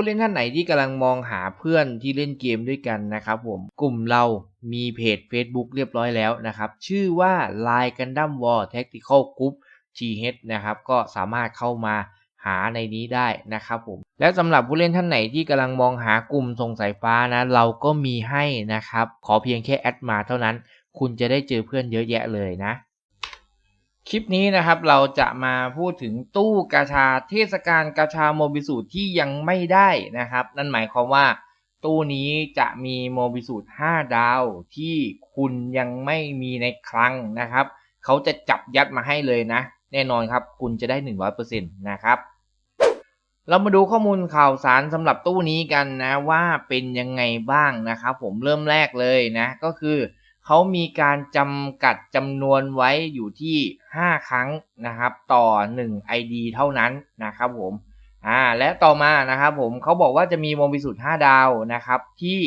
ผู้เล่นท่านไหนที่กำลังมองหาเพื่อนที่เล่นเกมด้วยกันนะครับผมกลุ่มเรามีเพจ Facebook เรียบร้อยแล้วนะครับ ชื่อว่า Line Gundam War Tactical Group GH นะครับก็สามารถเข้ามาหาในนี้ได้นะครับผมและสำหรับผู้เล่นท่านไหนที่กำลังมองหากลุ่มส่งสายฟ้านะเราก็มีให้นะครับ ขอเพียงแค่แอดมาเท่านั้น คุณจะได้เจอเพื่อนเยอะแยะเลยนะ คลิปนี้นะครับเราจะมาพูดถึงตู้กาชาเทศกาลกาชาโมบิสูตรที่ยังไม่ได้นะครับ นั่นหมายความว่า ตู้นี้จะมีโมบิสูตร5ดาวที่คุณยังไม่มีในคลังนะครับ เขาจะจับยัดมาให้เลยนะ แน่นอนครับคุณจะได้ 100%นะครับเรามาดูข้อมูลข่าวสารสำหรับตู้นี้กันนะว่าเป็นยังไงบ้างนะครับ ผมเริ่มแรกเลยนะก็คือ เขามีการจำกัดจำนวนไว้อยู่ที่ 5 ครั้งนะครับ ต่อ 1 ID เท่านั้นนะครับผมอ่าและต่อมานะครับผมเขาบอกว่าจะมีโมบิสุด5ดาวนะครับที่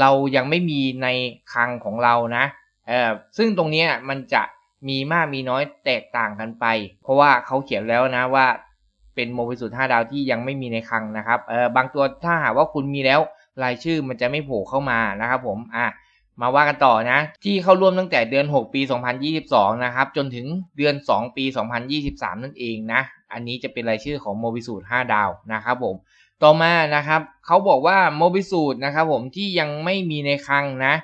เรายังไม่มีในคลังของเรานะเออซึ่งตรงนี้มันจะมีมากมีน้อยแตกต่างกันไป เพราะว่าเขาเขียนแล้วนะว่าเป็นโมบิสุด5ดาวที่ยังไม่มีในคลังนะครับเออบางตัวถ้าหากว่าคุณมีแล้วรายชื่อมันจะไม่โผล่เข้ามานะครับผมอ่า มาว่ากันต่อนะ ที่เข้าร่วมตั้งแต่เดือน 6 ปี 2022 นะครับ จนถึงเดือน 2 ปี 2023 นั่นเองนะ อันนี้จะเป็นรายชื่อของโมบิสูตร5ดาวนะครับผม ต่อมานะครับเขาบอกว่าโมบิสูตรนะครับผมที่ยังไม่มีในคลังนะ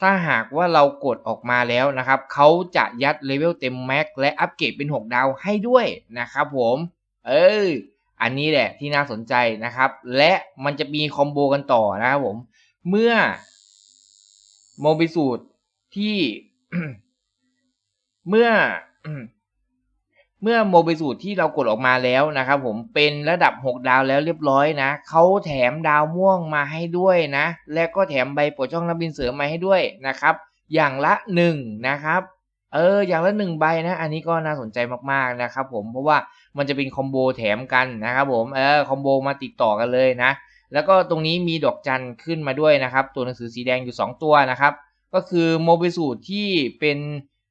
ถ้าหากว่าเรากดออกมาแล้วนะครับเขาจะยัดเลเวลเต็มแม็กและอัปเกรดเป็น 6 ดาวให้ด้วยนะครับผม เอออันนี้แหละที่น่าสนใจนะครับ และมันจะมีคอมโบกันต่อนะครับผม เมื่อ โมบิสูตรที่เมื่อเมื่อโมบิสูตรที่เรากดออกมาแล้วนะครับ ผมเป็นระดับ 6 ดาวแล้วเรียบร้อยนะเขาแถมดาวม่วงมาให้ด้วยนะ และก็แถมใบปรดช่องนักบินเสริมมาให้ด้วยนะครับ อย่างละ 1 นะครับเอออย่างละหนึ่งใบนะ อันนี้ก็น่าสนใจมากๆนะครับผมเพราะว่ามันจะเป็นคอมโบแถมกันนะครับผมเออคอมโบมาติดต่อกันเลยนะ แล้วก็ตรงนี้มีดอกจันขึ้นมาด้วยนะครับ ตัวหนังสือสีแดงอยู่ 2 ตัวนะครับ ก็คือโมบิสูตรที่เป็น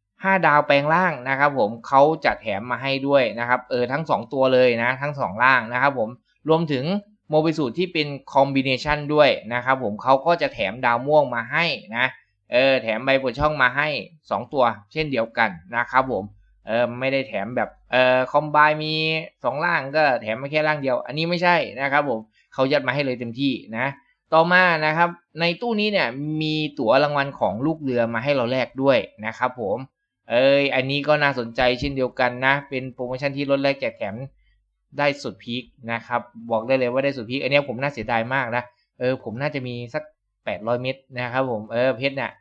5 ดาวแปลงร่างนะครับผมเขาจะแถมมาให้ด้วยนะครับเออทั้ง 2 ตัวเลยนะทั้ง2ร่างนะครับผมรวมถึงโมบิสูตรที่เป็นคอมบิเนชันด้วยนะครับผมเขาก็จะแถมดาวม่วงมาให้นะเออแถมใบปวดช่องมาให้ 2 ตัว เช่นเดียวกันนะครับผมเออไม่ได้แถมแบบเออคอมไบมี2ร่างก็แถมมาแค่ร่างเดียว อันนี้ไม่ใช่นะครับผม เขายัดมาให้เลยเต็มที่นะ ต่อมานะครับในตู้นี้เนี่ยมีตั๋วรางวัลของลูกเรือมาให้เราแลกด้วยนะครับผมเอ้ยอันนี้ก็น่าสนใจเช่นเดียวกันนะ เป็นโปรโมชั่นที่ลดแลกแจกแถมได้สุดพีคนะครับบอกได้เลยว่าได้สุดพีคอันนี้ผมน่าเสียดายมากนะเออผมน่าจะมีสัก 800 เม็ดนะครับผมเออเพชรเนี่ย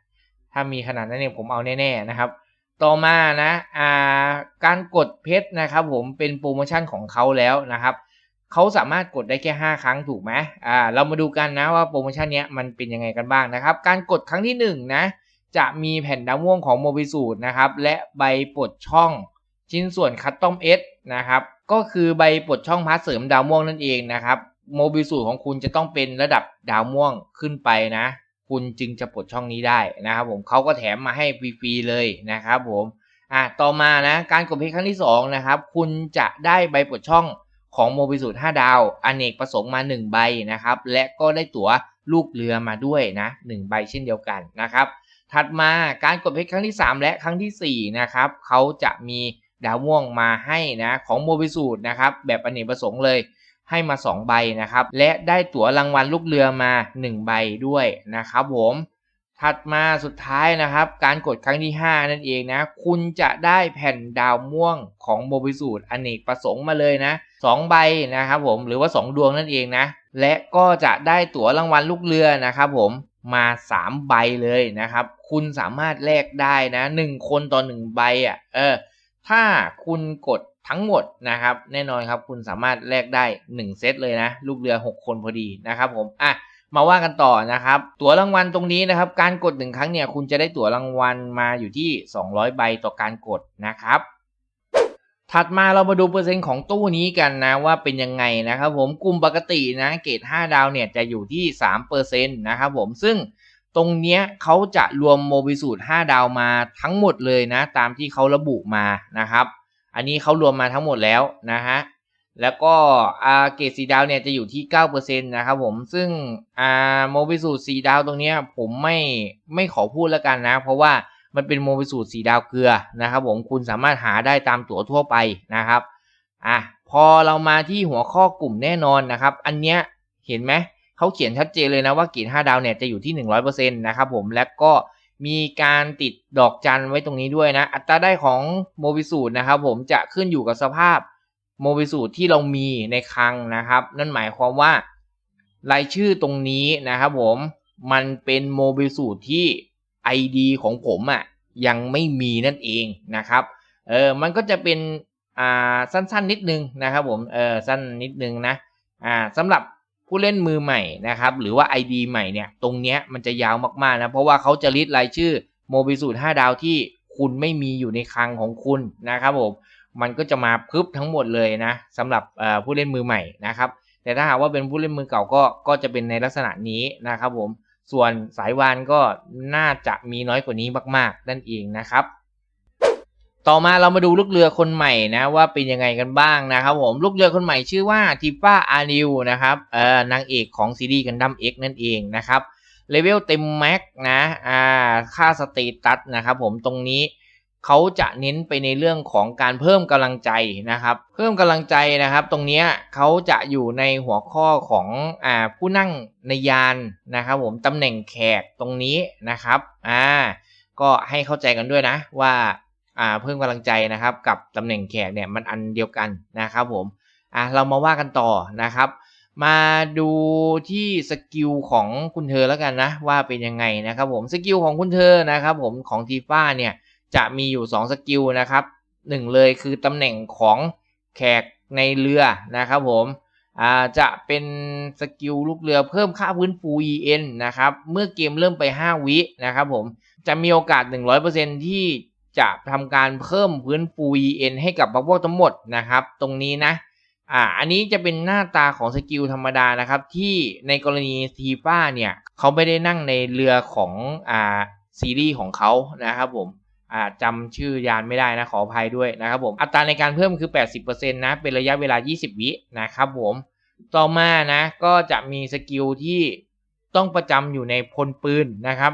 ถ้ามีขนาดนั้นเนี่ยผมเอาแน่ๆนะครับ ต่อมานะอ่าการกดเพชรนะครับผมเป็นโปรโมชั่นของเขาแล้วนะครับ เขาสามารถกดได้แค่ 5 ครั้งถูกไหมอ่าเรามาดูกันนะว่าโปรโมชั่นนี้มันเป็นยังไงกันบ้างนะครับ การกดครั้งที่1นนะ จะมีแผ่นดาวม่วงของโมบิสูตรนะครับ และใบปลดช่องชิ้นส่วนคัตตอมเอสนะครับ ก็คือใบปลดช่องพาร์ทเสริมดาวม่วงนั่นเองนะครับโมบิสูตรของคุณจะต้องเป็นระดับดาวม่วงขึ้นไปนะ คุณจึงจะปลดช่องนี้ได้นะครับผมเขาก็แถมมาให้ฟรีๆเลยนะครับผมอะต่อมานะการกดเพชรครั้งที่2นะครับคุณจะได้ใบปลดช่อง ของโมบิสูตร5ดาวอเนกประสงค์มา 1 ใบนะครับ และก็ได้ตั๋วลูกเรือมาด้วยนะ1ใบเช่นเดียวกันนะครับ ถัดมาการกดเพชรครั้งที่ 3 และครั้งทีสี่4นะครับเขาจะมีดาวม่วงมาให้นะของโมบิสูตรนะครับแบบอเนกประสงค์เลยให้มา 2 ใบนะครับ และได้ตั๋วรางวัลลูกเรือมา 1 ใบด้วยนะครับผม ถัดมาสุดท้ายนะครับ การกดครั้งที่ 5 นั่นเองนะ คุณจะได้แผ่นดาวม่วงของโมบิสูตรอเนกประสงค์มาเลยนะ2ใบนะครับผมหรือว่า 2 ดวงนั่นเองนะ และก็จะได้ตั๋วรางวัลลูกเรือนะครับผมมา 3 ใบเลยนะครับ คุณสามารถแลกได้นะ 1 คนต่อ 1 ใบอะเออถ้าคุณกดทั้งหมดนะครับ แน่นอนครับคุณสามารถแลกได้ 1 เซตเลยนะ ลูกเรือ 6 คนพอดีนะครับผมอะ มาว่ากันต่อนะครับ ตั๋วรางวัลตรงนี้นะครับ การกดหนึ่งครั้งเนี่ยคุณจะได้ตั๋วรางวัลมาอยู่ที่ 200 ใบต่อการกดนะครับ ถัดมาเรามาดูเปอร์เซ็นต์ของตู้นี้กันนะว่าเป็นยังไงนะครับผมกลุ่มปกตินะเกรด5ดาวเนี่ยจะอยู่ที่3%นะครับผมซึ่งตรงเนี้ยเขาจะรวมโมบิสูตร5ดาวมาทั้งหมดเลยนะ ตามที่เขาระบุมานะครับ อันนี้เขารวมมาทั้งหมดแล้วนะฮะ แล้วก็อาเกรดสีดาวเนี่ยจะอยู่ที่ 9%นะครับผม ซึ่งอาโมบิสูตรสีดาวตรงนี้ผมไม่ไม่ขอพูดแล้วกันนะ เพราะว่ามันเป็นโมบิสูตรสีดาวเกลือนะครับผม คุณสามารถหาได้ตามตั๋วทั่วไปนะครับ อะ พอเรามาที่หัวข้อกลุ่มแน่นอนนะครับ อันเนี้ยเห็นไหม เขาเขียนชัดเจนเลยนะว่าเกรด5ดาวเนี่ยจะอยู่ที่ 100%นะครับผม และก็มีการติดดอกจันไว้ตรงนี้ด้วยนะ อัตราได้ของโมบิสูตรนะครับผมจะขึ้นอยู่กับสภาพ โมบิสูที่เรามีในคลังนะครับ นั่นหมายความว่ารายชื่อตรงนี้นะครับผมมันเป็นโมบิสูที่ ID ของผมอะ่ะยังไม่มีนั่นเองนะครับเออมันก็จะเป็นอ่าสั้นๆนิดนึงนะครับผมเออสั้นนิดนึงนะอ่าสำหรับผู้เล่นมือใหม่นะครับหรือว่า ID ใหม่เนี่ยตรงเนี้ยมันจะยาวมากๆนะเพราะว่าเขาจะลิสต์รายชื่อโมบิสูตร5ดาวที่คุณไม่มีอยู่ในคลังของคุณนะครับผม มันก็จะมาพึบทั้งหมดเลยนะสำหรับผู้เล่นมือใหม่นะครับ แต่ถ้าหากว่าเป็นผู้เล่นมือเก่าก็ก็จะเป็นในลักษณะนี้นะครับผมส่วนสายวานก็น่าจะมีน้อยกว่านี้มาก ๆ นั่นเองนะครับ ต่อมาเรามาดูลูกเรือคนใหม่นะว่าเป็นยังไงกันบ้างนะครับผมลูกเรือคนใหม่ชื่อว่าทิฟ้าอาริวนะครับเอ่อนางเอกของซีรีส์กันดั้มเอ็กนั่นเองนะครับเลเวลเต็มแม็กนะอ่าค่าสเตตัสนะครับผมตรงนี้ เขาจะเน้นไปในเรื่องของการเพิ่มกำลังใจนะครับ เพิ่มกำลังใจนะครับ ตรงนี้เขาจะอยู่ในหัวข้อของอ่าผู้นั่งในยานนะครับ ผมตำแหน่งแขกตรงนี้นะครับอ่าก็ให้เข้าใจกันด้วยนะว่าอ่าเพิ่มกำลังใจนะครับ กับตำแหน่งแขกเนี่ยมันอันเดียวกันนะครับ ผมอ่าเรามาว่ากันต่อนะครับ มาดูที่สกิลของคุณเธอแล้วกันนะว่าเป็นยังไงนะครับ ผมสกิลของคุณเธอนะครับ ผมของทีฟ้าเนี่ย จะมีอยู่ 2 สกิลนะครับหนึ่งเลยคือตำแหน่งของแขกในเรือนะครับผมจะเป็นสกิลลูกเรือเพิ่มค่าพื้นฟู EN นะครับเมื่อเกมเริ่มไป 5 วินะครับผมจะมีโอกาส 100%ที่จะทำการเพิ่มพื้นฟู EN ให้กับบัพวกทั้งหมดนะครับ ตรงนี้นะอ่าอันนี้จะเป็นหน้าตาของสกิลธรรมดานะครับที่ในกรณีทีฟ้าเนี่ยเขาไม่ได้นั่งในเรือของอ่าซีรีส์ของเขานะครับผม อ่าจำชื่อยานไม่ได้นะขออภัยด้วยนะครับผมอัตราในการเพิ่มคือ 80%นะเป็นระยะเวลา 20 วินะครับผมต่อมานะก็จะมีสกิลที่ต้องประจำอยู่ในพลปืนนะครับ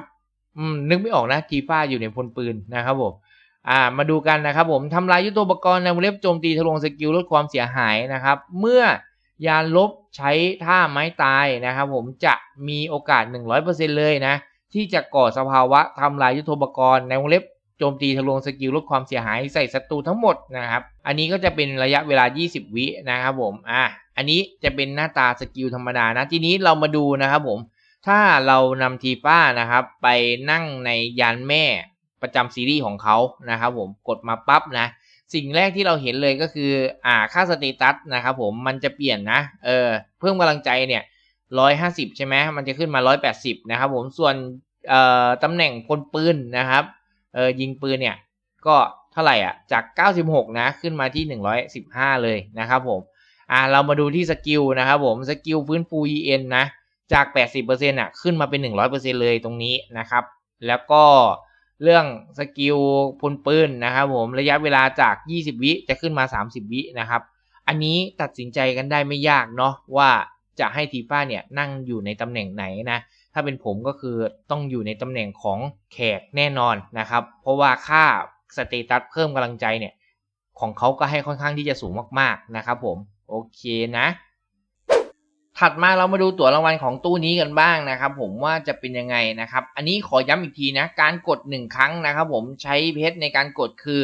นึกไม่ออกนะทีฟ้าอยู่ในพลปืนนะครับผมอ่ามาดูกันนะครับผมทำลายยุทโธปกรณ์ในวงเล็บโจมตีทะลวงสกิลลดความเสียหายนะครับ เมื่อยานลบใช้ท่าไม้ตายนะครับผมจะมีโอกาส 100%เลยนะที่จะก่อสภาวะทำลายยุทโธปกรณ์ในวงเล็บ โจมตีทะลวงสกิลลดความเสียหายใส่ศัตรูทั้งหมดนะครับ อันนี้ก็จะเป็นระยะเวลา 20 วินะครับผม อะ อันนี้จะเป็นหน้าตาสกิลธรรมดานะ ทีนี้เรามาดูนะครับผม ถ้าเรานำทีป้านะครับ ไปนั่งในยานแม่ประจำซีรีส์ของเขานะครับผม กดมาปั๊บนะ สิ่งแรกที่เราเห็นเลยก็คือ อ่า ค่าสเตตัสนะครับผม มันจะเปลี่ยนนะ เออ เพิ่มกำลังใจเนี่ยร้อยห้าสิบใช่ไหมมันจะขึ้นมาร้อยแปดสิบนะครับผม ส่วน เอ่อตำแหน่งพลปืนนะครับ เออยิงปืนเนี่ยก็เท่าไหร่อะจาก 96 นะขึ้นมาที่ 115 เลยนะครับผมอ่าเรามาดูที่สกิลนะครับผมสกิลฟื้นฟู EN นะจาก 80%อะขึ้นมาเป็น 100%เลยตรงนี้นะครับ แล้วก็เรื่องสกิลพลปืนนะครับผมระยะเวลาจาก 20 วิจะขึ้นมา 30 วินะครับ อันนี้ตัดสินใจกันได้ไม่ยากเนาะว่าจะให้ทีฟ้าเนี่ยนั่งอยู่ในตำแหน่งไหนนะ ถ้าเป็นผมก็คือต้องอยู่ในตำแหน่งของแขกแน่นอนนะครับ เพราะว่าค่าสเตตัสเพิ่มกำลังใจเนี่ยของเขาก็ให้ค่อนข้างที่จะสูงมากๆนะครับผมโอเคนะ ถัดมาเรามาดูตั๋วรางวัลของตู้นี้กันบ้างนะครับ ผมว่าจะเป็นยังไงนะครับ อันนี้ขอย้ำอีกทีนะการกด 1 ครั้งนะครับผมใช้เพชรในการกดคือ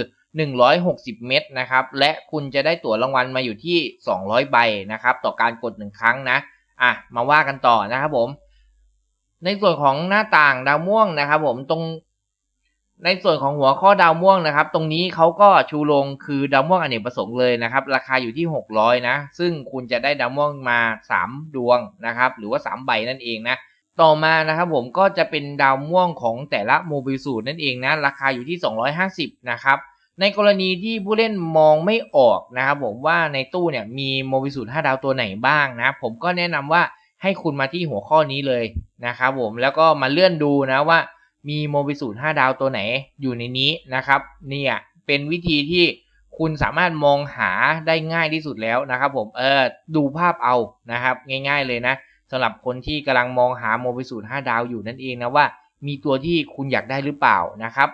160 เม็ดนะครับและคุณจะได้ตั๋วรางวัลมาอยู่ที่ 200 ใบนะครับต่อการกด 1 ครั้งนะอะมาว่ากันต่อนะครับผม ในส่วนของหน้าต่างดาวม่วงนะครับ ผมตรงในส่วนของหัวข้อดาวม่วงนะครับ ตรงนี้เขาก็ชูลงคือดาวม่วงอเนกประสงค์เลยนะครับ ราคาอยู่ที่ 600 นะ ซึ่งคุณจะได้ดาวม่วงมา 3 ดวงนะครับ หรือว่า 3 ใบนั่นเองนะ ต่อมานะครับผมก็จะเป็นดาวม่วงของแต่ละโมบิลสูตรนั่นเองนะ ราคาอยู่ที่ 250 นะครับ ในกรณีที่ผู้เล่นมองไม่ออกนะครับผมว่าในตู้เนี่ยมีโมบิลสูตร5ดาวตัวไหนบ้างนะ ผมก็แนะนำว่า ให้คุณมาที่หัวข้อนี้เลยนะครับผมแล้วก็มาเลื่อนดูนะว่ามีโมบิสูตร5ดาวตัวไหนอยู่ในนี้นะครับเนี่ยเป็นวิธีที่คุณสามารถมองหาได้ง่ายที่สุดแล้วนะครับผมเออดูภาพเอานะครับง่าย ๆเลยนะสำหรับคนที่กำลังมองหาโมบิสูตร5ดาวอยู่นั่นเองนะว่า มีตัวที่คุณอยากได้หรือเปล่านะครับ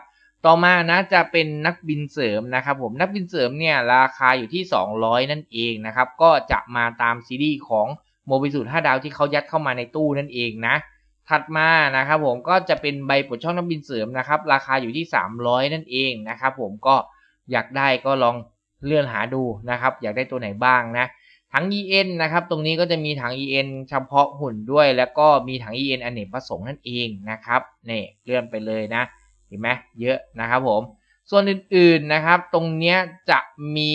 ต่อมานะจะเป็นนักบินเสริมนะครับผมนักบินเสริมเนี่ยราคาอยู่ที่ 200 นั่นเองนะครับก็จะมาตามซีรีส์ของ โมบิสูตร5ดาวที่เขายัดเข้ามาในตู้นั่นเองนะ ถัดมานะครับผมก็จะเป็นใบปลดช่องนักบินเสริมนะครับ ราคาอยู่ที่ 300 นั่นเองนะครับผมก็อยากได้ก็ลองเลื่อนหาดูนะครับ อยากได้ตัวไหนบ้างนะถัง EN นะครับ ตรงนี้ก็จะมีถัง EN เฉพาะหุ่นด้วย แล้วก็มีถัง EN อเนกประสงค์นั่นเองนะครับนี่เลื่อนไปเลยนะ เห็นไหมเยอะนะครับผม ส่วนอื่นๆนะครับ ตรงเนี้ยจะมี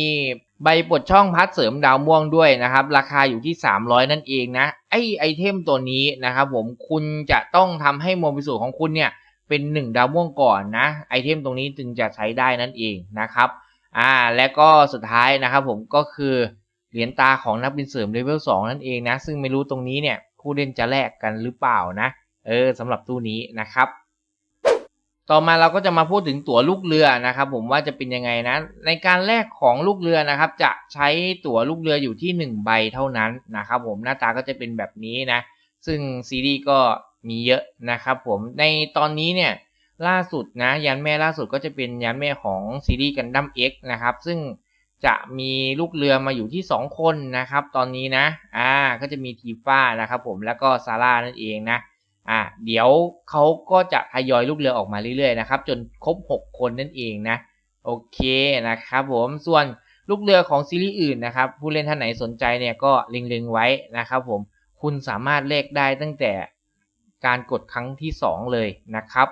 ใบปลดช่องพัดเสริมดาวม่วงด้วยนะครับ ราคาอยู่ที่ 300 นั่นเองนะ ไอไอเทมตัวนี้นะครับผมคุณจะต้องทำให้โมบิสูของคุณเนี่ยเป็น 1 ดาวม่วงก่อนนะไอเทมตรงนี้จึงจะใช้ได้นั่นเองนะครับอ่าและก็สุดท้ายนะครับผมก็คือเหรียญตาของนักบินเสริมเลเวล2นั่นเองนะ ซึ่งไม่รู้ตรงนี้เนี่ยผู้เล่นจะแลกกันหรือเปล่านะ เออสำหรับตู้นี้นะครับ ต่อมาเราก็จะมาพูดถึงตั๋วลูกเรือนะครับ ผมว่าจะเป็นยังไงนะในการแลกของลูกเรือนะครับ จะใช้ตั๋วลูกเรืออยู่ที่ 1 ใบเท่านั้นนะครับ ผมหน้าตาก็จะเป็นแบบนี้นะ ซึ่งซีรีส์ก็มีเยอะนะครับ ผมในตอนนี้เนี่ยล่าสุดนะยันแม่ล่าสุดก็จะเป็นยันแม่ของซีรีส์กันดั้ม X นะครับ ซึ่งจะมีลูกเรือมาอยู่ที่ 2 คนนะครับ ตอนนี้นะอ่าก็จะมีทีฟ้านะครับ ผมแล้วก็ซาร่านั่นเองนะ อ่าเดี๋ยวเขาก็จะทยอยลูกเรือออกมาเรื่อยๆนะครับ จนครบ 6 คนนั่นเองนะ โอเคนะครับผมส่วนลูกเรือของซีรีส์อื่นนะครับ ผู้เล่นท่านไหนสนใจเนี่ยก็เล็งๆไว้นะครับผมคุณสามารถเลขได้ตั้งแต่การกดครั้งที่ 2 เลยนะครับ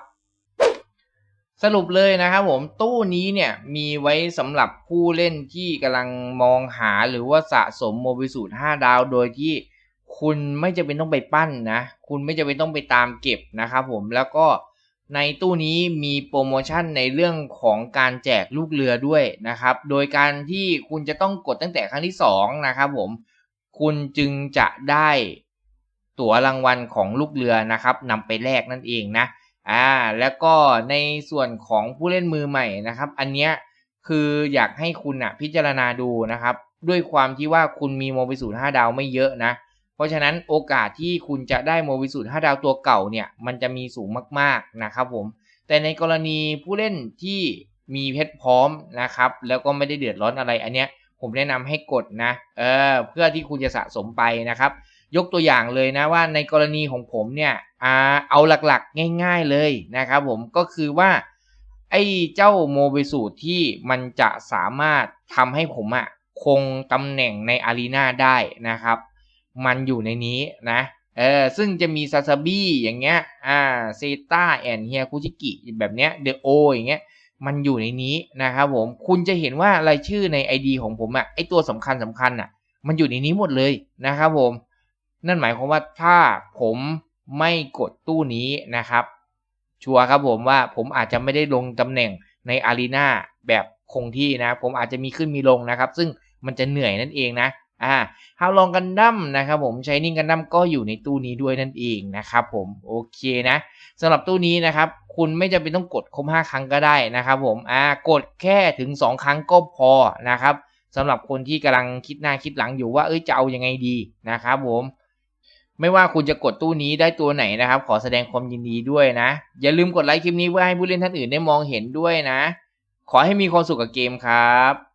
สรุปเลยนะครับผมตู้นี้เนี่ยมีไว้สำหรับผู้เล่นที่กำลังมองหาหรือว่าสะสมโมบิสูตร5ดาว โดยที่ คุณไม่จำเป็นต้องไปปั้นนะ คุณไม่จำเป็นต้องไปตามเก็บนะครับผมแล้วก็ในตู้นี้มีโปรโมชั่นในเรื่องของการแจกลูกเรือด้วยนะครับ โดยการที่คุณจะต้องกดตั้งแต่ครั้งที่ 2 นะครับผม คุณจึงจะได้ตั๋วรางวัลของลูกเรือนะครับนำไปแลกนั่นเองนะ อ่า แล้วก็ในส่วนของผู้เล่นมือใหม่นะครับ อันเนี้ยคืออยากให้คุณอะพิจารณาดูนะครับ ด้วยความที่ว่าคุณมีโมบิสูตร5ดาวไม่เยอะนะ ราะฉะนั้นโอกาสที่คุณจะได้โมบิสูตร5ดาวตัวเก่าเนี่ยมันจะมีสูงมากๆนะครับผม แต่ในกรณีผู้เล่นที่มีเพชรพร้อมนะครับแล้วก็ไม่ได้เดือดร้อนอะไรอันเนี้ยผมแนะนำให้กดนะเออเพื่อที่คุณจะสะสมไปนะครับ ยกตัวอย่างเลยนะว่าในกรณีของผมเนี่ยเอาหลักๆง่าย ๆเลยนะครับผมก็คือว่าไอ้เจ้าโมบิสูตรที่มันจะสามารถทำให้ผมอะคงตำแหน่งในอารีนาได้นะครับ มันอยู่ในนี้นะเออซึ่งจะมีซาซาบี้อย่างเงี้ยอ่าเซต้าแอนเฮียคุจิกิแบบเนี้ยเดโออย่างเงี้ยมันอยู่ในนี้นะครับผมคุณจะเห็นว่ารายชื่อใน ID ของผมอะไอตัวสำคัญสำคัญอะมันอยู่ในนี้หมดเลยนะครับผม นั่นหมายความว่าถ้าผมไม่กดตู้นี้นะครับ ชัวร์ครับผมว่าผมอาจจะไม่ได้ลงตำแหน่งในอารีนาแบบคงที่นะ ผมอาจจะมีขึ้นมีลงนะครับ ซึ่งมันจะเหนื่อยนั่นเองนะ อ่าฮาวลองกันดั้มนะครับผมใช้นิ่งกันดั้มก็อยู่ในตู้นี้ด้วยนั่นเองนะครับผมโอเคนะสำหรับตู้นี้นะครับคุณไม่จำเป็นต้องกดครบ5 ครั้งก็ได้นะครับผมอ่ากดแค่ถึง 2 ครั้งก็พอนะครับสำหรับคนที่กำลังคิดหน้าคิดหลังอยู่ว่าเอ้ยจะเอาอยังไงดีนะครับผมไม่ว่าคุณจะกดตู้นี้ได้ตัวไหนนะครับ ขอแสดงความยินดีด้วยนะ อย่าลืมกดไลค์คลิปนี้เพื่อให้ผู้เล่นท่านอื่นได้มองเห็นด้วยนะ ขอให้มีความสุขกับเกมครับ